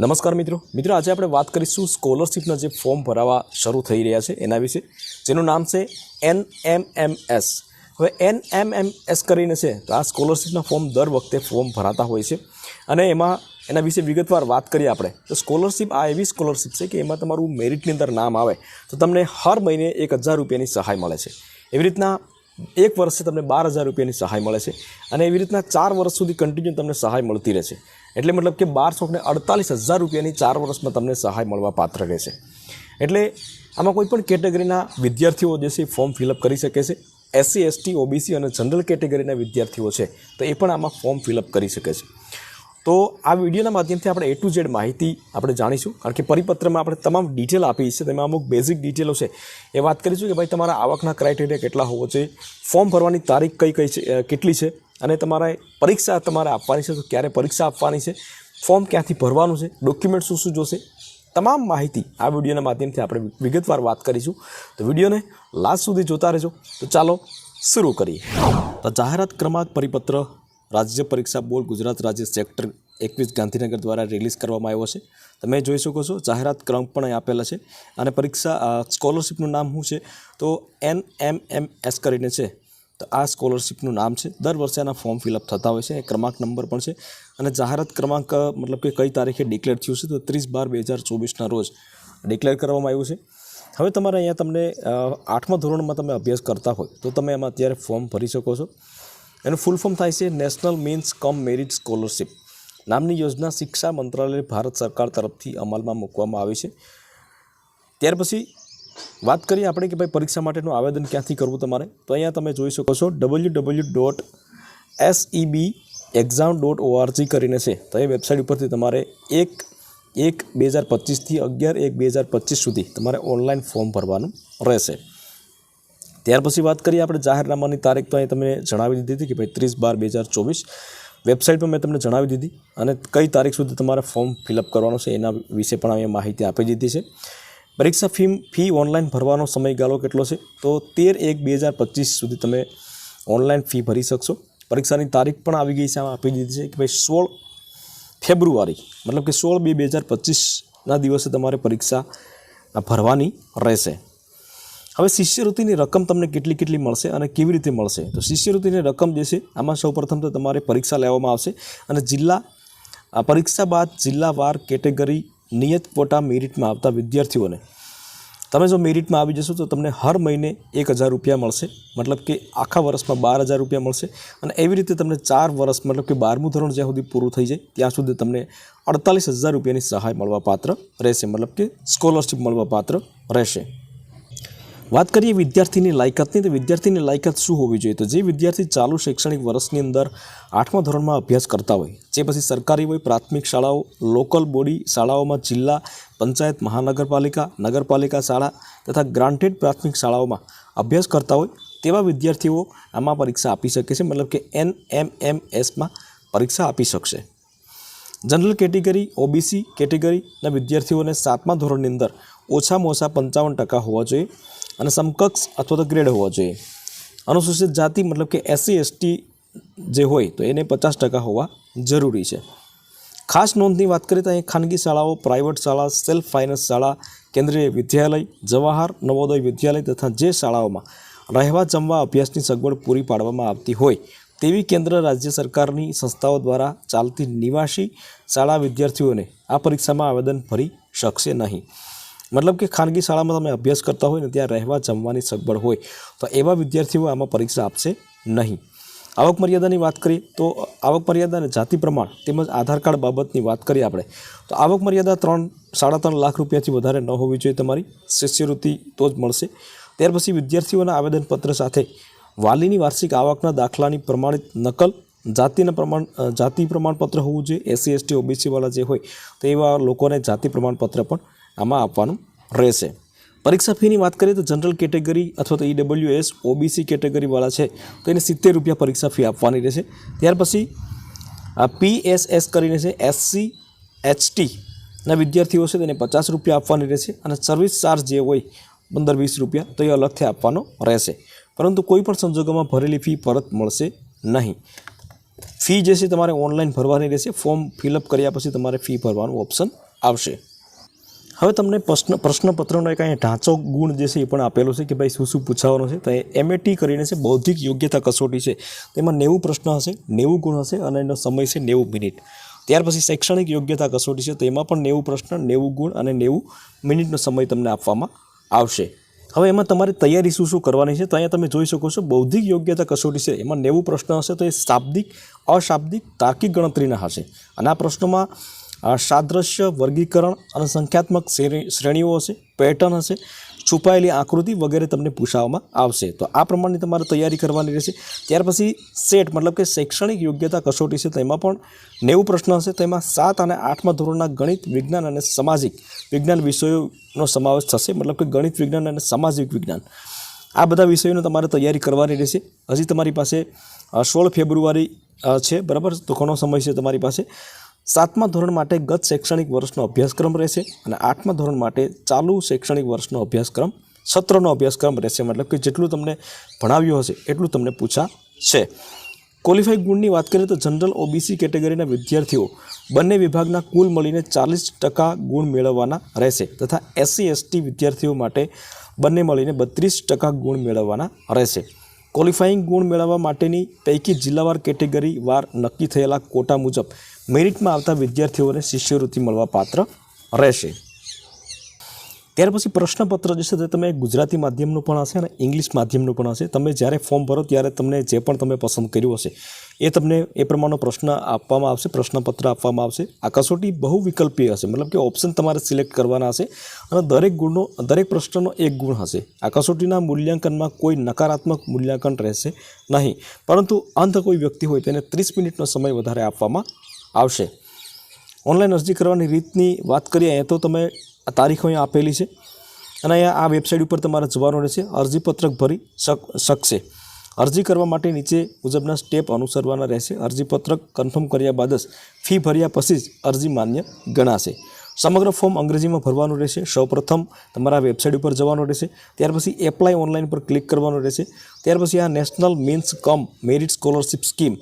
નમસ્કાર મિત્રો. મિત્રો, આજે આપણે વાત કરીશું સ્કોલરશિપના જે ફોર્મ ભરાવા શરૂ થઈ રહ્યા છે એના વિશે, જેનું નામ છે એન એમ એમ એસ હવે એન એમ એમ એસ કરીને છે, તો આ સ્કોલરશિપના ફોર્મ દર વખતે ફોર્મ ભરાતા હોય છે. અને એમાં, એના વિશે વિગતવાર વાત કરીએ આપણે. તો સ્કોલરશિપ આ એવી સ્કોલરશિપ છે કે એમાં તમારું મેરિટની અંદર નામ આવે, તો તમને હર મહિને એક હજાર રૂપિયાની સહાય મળે છે. એવી રીતના એક વર્ષે તમને બાર હજાર રૂપિયાની સહાય મળે છે અને એવી રીતના ચાર વર્ષ સુધી કન્ટિન્યુ તમને સહાય મળતી રહેશે. એટલે મતલબ કે બારસો ને અડતાલીસ હજાર રૂપિયાની ચાર વર્ષમાં તમને સહાય મળવા પાત્ર રહેશે. એટલે આમાં કોઈ પણ કેટેગરીના વિદ્યાર્થીઓ જે છે ફોર્મ ફિલઅપ કરી શકે છે. એસસી એસટી ઓબીસી અને જનરલ કેટેગરીના વિદ્યાર્થીઓ છે તો એ પણ આમાં ફોર્મ ફિલઅપ કરી શકે છે. તો આ વિડીયોના માધ્યમથી આપણે એ ટુ ઝેડ માહિતી આપણે જાણીશું, કારણ કે પરિપત્રમાં આપણે તમામ ડિટેલ આપી છે, તેમાં અમુક બેઝિક ડિટેલો છે. એ વાત કરીશું કે ભાઈ તમારા આવકના ક્રાઇટેરિયા કેટલા હોવો જોઈએ ફોર્મ ભરવાની તારીખ કઈ કઈ છે કેટલી છે, અને તમારે પરીક્ષા તમારે આપવાની છે, તો ક્યારે પરીક્ષા આપવાની છે ફોર્મ ક્યાંથી ભરવાનું છે ડોક્યુમેન્ટ શું શું જોશે, તમામ માહિતી આ વિડીયોના માધ્યમથી આપણે વિગતવાર વાત કરીશું. તો વિડીયોને લાસ્ટ સુધી જોતા રહેજો. તો ચાલો શરૂ કરીએ. તો જાહેરાત ક્રમાંક પરિપત્ર રાજ્ય પરીક્ષા બોર્ડ ગુજરાત રાજ્ય સેક્ટર એકવીસ ગાંધીનગર દ્વારા રિલીઝ કરવામાં આવ્યો છે. તમે જોઈ શકો છો, જાહેરાત ક્રમ પણ અહીં આપેલા છે અને પરીક્ષા સ્કોલરશિપનું નામ શું છે? તો એન એમ એમ એસ કરીને છે. તો આ સ્કોલરશિપનું નામ છે. દર વર્ષે આના ફોર્મ ફિલઅપ થતા હોય છે. એ ક્રમાંક નંબર પણ છે. અને જાહેરાત ક્રમાંક મતલબ કે કઈ તારીખે ડિક્લેર થયું છે? તો ત્રીસ બાર બે હજાર ચોવીસના રોજ ડિક્લેર કરવામાં આવ્યું છે. હવે તમારે અહીંયા તમને આઠમા ધોરણમાં તમે અભ્યાસ કરતા હોય તો તમે એમાં અત્યારે ફોર્મ ભરી શકો છો. એનું ફૂલ ફોર્મ થાય છે national means cum merit scholarship નામની યોજના શિક્ષા મંત્રાલય ભારત સરકાર તરફથી અમલમાં મૂકવામાં આવી છે. ત્યાર પછી વાત કરીએ આપણે કે ભાઈ પરીક્ષા માટેનું આવેદન ક્યાંથી કરવું તમારે? તો અહીંયા તમે જોઈ શકો છો W W dot SEB exam dot ORG કરીને છે. તો એ વેબસાઇટ ઉપરથી તમારે એક એક બે હજાર પચીસથી અગિયાર, એક બે હજાર પચીસ સુધી તમારે ઓનલાઈન ફોર્મ ભરવાનું રહેશે. ત્યાર પછી વાત કરીએ આપણે જાહેરનામાની તારીખ તો અહીં તમને જણાવી દીધી હતી કે ભાઈ ત્રીસ બાર બે હજાર ચોવીસ વેબસાઇટ પર મેં તમને જણાવી દીધી અને કઈ તારીખ સુધી તમારે ફોર્મ ફિલઅપ કરવાનું છે એના વિશે પણ અમે માહિતી આપી દીધી છે. પરીક્ષા ફી ફી ઓનલાઈન ભરવાનો સમયગાળો કેટલો છે? તો તેર એક બે હજાર પચીસ સુધી તમે ઓનલાઈન ફી ભરી શકશો. પરીક્ષાની તારીખ પણ આવી ગઈ છે આપી દીધી છે કે ભાઈ સોળ ફેબ્રુઆરી, મતલબ કે સોળ બે બે હજાર પચીસના દિવસે તમારે પરીક્ષા ભરવાની રહેશે. હવે શિષ્યવૃત્તિની રકમ તમને કેટલી કેટલી મળશે અને કેવી રીતે મળશે? તો શિષ્યવૃત્તિની રકમ જે છે, આમાં સૌપ્રથમ તો તમારે પરીક્ષા લેવામાં આવશે અને જિલ્લા પરીક્ષા બાદ જિલ્લાવાર કેટેગરી નિયત ક્વોટા મેરિટમાં આવતા વિદ્યાર્થીઓને, તમે જો મેરિટમાં આવી જશો તો તમને હર મહિને એક હજાર રૂપિયા મળશે, મતલબ કે આખા વર્ષમાં બાર હજાર રૂપિયા મળશે અને એવી રીતે તમને ચાર વર્ષ, મતલબ કે બારમું ધોરણ જ્યાં સુધી પૂરું થઈ જાય, ત્યાં સુધી તમને અડતાલીસ હજાર રૂપિયાની સહાય મળવા પાત્ર રહેશે, મતલબ કે સ્કોલરશિપ મળવા પાત્ર રહેશે. વાત કરીએ વિદ્યાર્થીની લાયકાતની, તો વિદ્યાર્થીની લાયકાત શું હોવી જોઈએ? તો જે વિદ્યાર્થી ચાલુ શૈક્ષણિક વર્ષની અંદર આઠમા ધોરણમાં અભ્યાસ કરતા હોય, જે પછી સરકારી હોય, પ્રાથમિક શાળાઓ, લોકલ બોડી શાળાઓમાં જિલ્લા, પંચાયત, મહાનગરપાલિકા, નગરપાલિકા શાળા તથા ગ્રાન્ટેડ પ્રાથમિક શાળાઓમાં અભ્યાસ કરતા હોય, તેવા વિદ્યાર્થીઓ આમાં પરીક્ષા આપી શકે છે, મતલબ કે એન એમ એમ એસમાં પરીક્ષા આપી શકશે. જનરલ કેટેગરી, ઓબીસી કેટેગરીના વિદ્યાર્થીઓને સાતમા ધોરણની અંદર ઓછામાં ઓછા પંચાવન ટકા હોવા જોઈએ. અને સમકક્ષ અથવા તો ગ્રેડ હોવો જોઈએ. અનુસૂચિત જાતિ મતલબ કે એસસી એસટી જે હોય તો એને પચાસ ટકા હોવા જરૂરી છે. ખાસ નોંધની વાત કરીએ તો અહીં ખાનગી શાળાઓ પ્રાઇવેટ શાળા સેલ્ફ ફાઇનાન્સ શાળા, કેન્દ્રીય વિદ્યાલય, જવાહર, નવોદય વિદ્યાલય તથા જે શાળાઓમાં રહેવા, જમવા, અભ્યાસની સગવડ પૂરી પાડવામાં આવતી હોય તેવી કેન્દ્ર રાજ્ય સરકારની સંસ્થાઓ દ્વારા ચાલતી નિવાસી શાળા વિદ્યાર્થીઓને આ પરીક્ષામાં આવેદન ભરી શકશે નહીં. મતલબ કે ખાનગી શાળામાં તમે અભ્યાસ કરતા હોય ને ત્યાં રહેવા જમવાની સગવડ હોય, તો એવા વિદ્યાર્થીઓ આમાં પરીક્ષા આપશે નહીં. આવક મર્યાદાની વાત કરીએ તો આવક મર્યાદા અને જાતિ પ્રમાણ તેમજ આધાર કાર્ડ બાબતની વાત કરીએ આપણે, તો આવક મર્યાદા ત્રણ, સાડા ત્રણ લાખ રૂપિયાથી વધારે ન હોવી જોઈએ તમારી, શિષ્યવૃત્તિ તો જ મળશે. ત્યાર પછી વિદ્યાર્થીઓના આવેદનપત્ર સાથે વાલીની વાર્ષિક આવકના દાખલાની પ્રમાણિત નકલ, જાતિના પ્રમાણ જાતિ પ્રમાણપત્ર હોવું જોઈએ, એસસી, એસટી ઓબીસીવાળા જે હોય, તો એવા લોકોને જાતિ પ્રમાણપત્ર પણ આમાં આપવાનું રહેશે. પરીક્ષા ફીની વાત કરીએ તો જનરલ કેટેગરી અથવા તો ઈડબલ્યુ એસ ઓબીસી કેટેગરીવાળા છે, તો એને સિત્તેર રૂપિયા પરીક્ષા ફી આપવાની રહેશે. ત્યાર પછી આ પીએસએસ કરીને છે એસસી એચટી ના વિદ્યાર્થીઓ છે તેને પચાસ રૂપિયા આપવાની રહેશે અને સર્વિસ ચાર્જ જે હોય, પંદર વીસ રૂપિયા, તો એ અલગથી આપવાનો રહેશે. પરંતુ કોઈ પણ સંજોગોમાં ભરેલી ફી પરત મળશે નહીં. ફી જે છે, તમારે ઓનલાઈન ભરવાની રહેશે. ફોર્મ ફિલઅપ કર્યા પછી તમારે ફી ભરવાનું ઓપ્શન આવશે. હવે તમને પ્રશ્ન પ્રશ્નપત્રનો એક અહીંયા ઢાંચો ગુણ જે છે એ પણ આપેલો છે કે ભાઈ શું શું પૂછાવાનું છે. તો એમએટી કરીને છે, બૌદ્ધિક યોગ્યતા કસોટી છે. તેમાં નેવું પ્રશ્ન હશે, નેવું ગુણ હશે અને એનો સમય છે નેવું મિનિટ. ત્યાર પછી શૈક્ષણિક યોગ્યતા કસોટી છે તેમાં પણ નેવું પ્રશ્ન, નેવું ગુણ અને નેવું મિનિટનો સમય તમને આપવામાં આવશે. હવે એમાં તમારે તૈયારી શું શું કરવાની છે? તો અહીંયા તમે જોઈ શકો છો, બૌદ્ધિક યોગ્યતા કસોટી છે, એમાં નેવું પ્રશ્ન હશે તો એ શાબ્દિક, અશાબ્દિક તાર્કિક ગણતરીના હશે. અને આ પ્રશ્નોમાં સાદ્રશ્ય, વર્ગીકરણ અને સંખ્યાત્મક શ્રેણી- શ્રેણીઓ હશે પેટર્ન હશે, છુપાયેલી આકૃતિ વગેરે તમને પૂછાવવામાં આવશે. તો આ પ્રમાણની તમારે તૈયારી કરવાની રહેશે. ત્યાર પછી સેટ મતલબ કે શૈક્ષણિક યોગ્યતા કસોટી છે, તેમાં પણ નેવું પ્રશ્ન હશે. તેમાં સાત અને આઠમા ધોરણના ગણિત, વિજ્ઞાન અને સામાજિક વિજ્ઞાન વિષયોનો સમાવેશ થશે. મતલબ કે ગણિત, વિજ્ઞાન અને સામાજિક વિજ્ઞાન. આ બધા વિષયોની તમારે તૈયારી કરવાની રહેશે. હજી તમારી પાસે સોળ ફેબ્રુઆરી છે. બરાબર? તો ઘણો સમય છે તમારી પાસે. સાતમા ધોરણ માટે ગત શૈક્ષણિક વર્ષનો અભ્યાસક્રમ રહેશે અને આઠમા ધોરણ માટે ચાલુ શૈક્ષણિક વર્ષનો અભ્યાસક્રમ, સત્રનો અભ્યાસક્રમ રહેશે. મતલબ કે જેટલું તમને ભણાવ્યું હશે, એટલું તમને પૂછાશે. ક્વોલિફાઈ ગુણની વાત કરીએ તો જનરલ ઓબીસી કેટેગરીના વિદ્યાર્થીઓ બંને વિભાગના કુલ મળીને ચાલીસ ટકા ગુણ મેળવવાના રહેશે તથા એસસી એસટી વિદ્યાર્થીઓ માટે બંને મળીને બત્રીસ ટકા ગુણ મેળવવાના રહેશે. ક્વોલિફાઈંગ ગુણ મેળવવા માટેની પૈકી જિલ્લાવાર કેટેગરી વાર નક્કી થયેલા કોટા મુજબ મેરિટમાં આવતા વિદ્યાર્થીઓને શિષ્યવૃત્તિ મળવા પાત્ર રહેશે. ત્યાર પછી પ્રશ્નપત્ર જે છે તે તમે ગુજરાતી માધ્યમનું પણ હશે અને ઇંગ્લિશ માધ્યમનું પણ હશે. તમે જ્યારે ફોર્મ ભરો ત્યારે તમને જે પણ તમે પસંદ કર્યું હશે, એ તમને એ પ્રમાણનો પ્રશ્ન આપવામાં આવશે, પ્રશ્નપત્ર આપવામાં આવશે. આ કસોટી બહુ વિકલ્પીય હશે, મતલબ કે ઓપ્શન તમારે સિલેક્ટ કરવાના હશે અને દરેક ગુણનો, દરેક પ્રશ્નનો એક ગુણ હશે. આ કસોટીના મૂલ્યાંકનમાં કોઈ નકારાત્મક મૂલ્યાંકન રહેશે નહીં, પરંતુ અંધ કોઈ વ્યક્તિ હોય તેને ત્રીસ મિનિટનો સમય વધારે આપવામાં આવશે. ઓનલાઈન અરજી કરવાની રીતની વાત કરીએ તો તમે આ તારીખો અહીંયા આપેલી છે. અને અહીંયા આ વેબસાઇટ ઉપર તમારે જવાનું રહેશે. અરજીપત્રક ભરી શક, શકશે. અરજી કરવા માટે નીચે મુજબના સ્ટેપ અનુસરવાના રહેશે. અરજીપત્રક કન્ફર્મ કર્યા બાદ જ ફી ભર્યા પછી જ અરજી માન્ય ગણાશે. સમગ્ર ફોર્મ અંગ્રેજીમાં ભરવાનું રહેશે. સૌપ્રથમ તમારા વેબસાઇટ ઉપર જવાનું રહેશે. ત્યાર પછી એપ્લાય ઓનલાઈન પર ક્લિક કરવાનું રહેશે. ત્યાર પછી આ national means cum merit scholarship scheme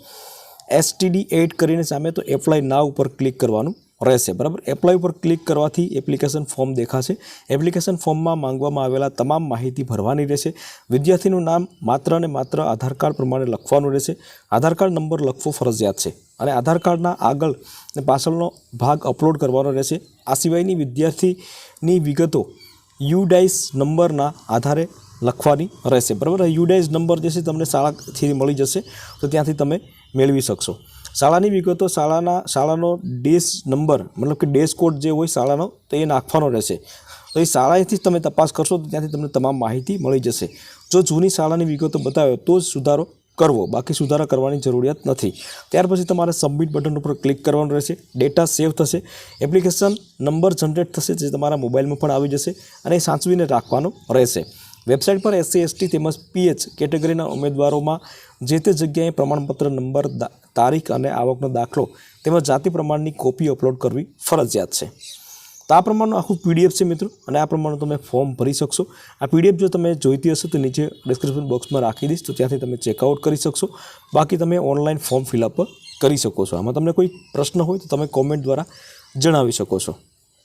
STD eight કરીને સામે તો એપ્લાય ના ઉપર ક્લિક કરવાનું રહેશે, બરાબર? એપ્લાય ઉપર ક્લિક કરવાથી એપ્લિકેશન ફોર્મ દેખાશે. એપ્લિકેશન ફોર્મમાં માંગવામાં આવેલા તમામ માહિતી ભરવાની રહેશે. વિદ્યાર્થીનું નામ માત્ર અને માત્ર આધાર કાર્ડ પ્રમાણે લખવાનું રહેશે. આધાર કાર્ડ નંબર લખવો ફરજિયાત છે અને આધાર કાર્ડના આગળ અને પાછળનો ભાગ અપલોડ કરવાનો રહેશે. આ સિવાયની વિદ્યાર્થીની વિગતો યુડાઇસ નંબરના આધારે લખવાની રહેશે, બરાબર? યુડાઇસ નંબર જે છે તમને શાળાથી મળી જશે, તો ત્યાંથી તમે મેળવી શકશો. શાળાની વિગતો શાળાના શાળાનો ડેશ નંબર, મતલબ કે ડેશ કોડ જે હોય શાળાનો, તો એ નાખવાનો રહેશે. તો એ શાળાએથી તમે તપાસ કરશો, તો ત્યાંથી તમને તમામ માહિતી મળી જશે. જો જૂની શાળાની વિગતો બતાવે, તો જ સુધારો કરવો. બાકી સુધારા કરવાની જરૂરિયાત નથી. ત્યાર પછી તમારે સબમિટ બટન ઉપર ક્લિક કરવાનું રહેશે. ડેટા સેવ થશે. એપ્લિકેશન નંબર જનરેટ થશે, જે તમારા મોબાઈલમાં પણ આવી જશે અને એ સાચવીને રાખવાનો રહેશે. વેબસાઇટ પર એસસી એસટી તેમજ પીએચ કેટેગરીના ઉમેદવારોમાં જે તે જગ્યાએ પ્રમાણપત્ર નંબર તારીખ અને આવકનો દાખલો તેમજ જાતિ પ્રમાણની કોપી અપલોડ કરવી ફરજિયાત છે. તો આ પ્રમાણનું આખું પીડીએફ છે મિત્રો, અને આ પ્રમાણે તમે ફોર્મ ભરી શકશો. આ પીડીએફ જો તમે જોઈતી હશે તો નીચે ડિસ્ક્રિપ્શન બોક્સમાં રાખી દઈશ, તો ત્યાંથી તમે ચેકઆઉટ કરી શકશો. બાકી તમે ઓનલાઈન ફોર્મ ફિલઅપ કરી શકો છો. આમાં તમને કોઈ પ્રશ્ન હોય તો તમે કોમેન્ટ દ્વારા જણાવી શકો છો.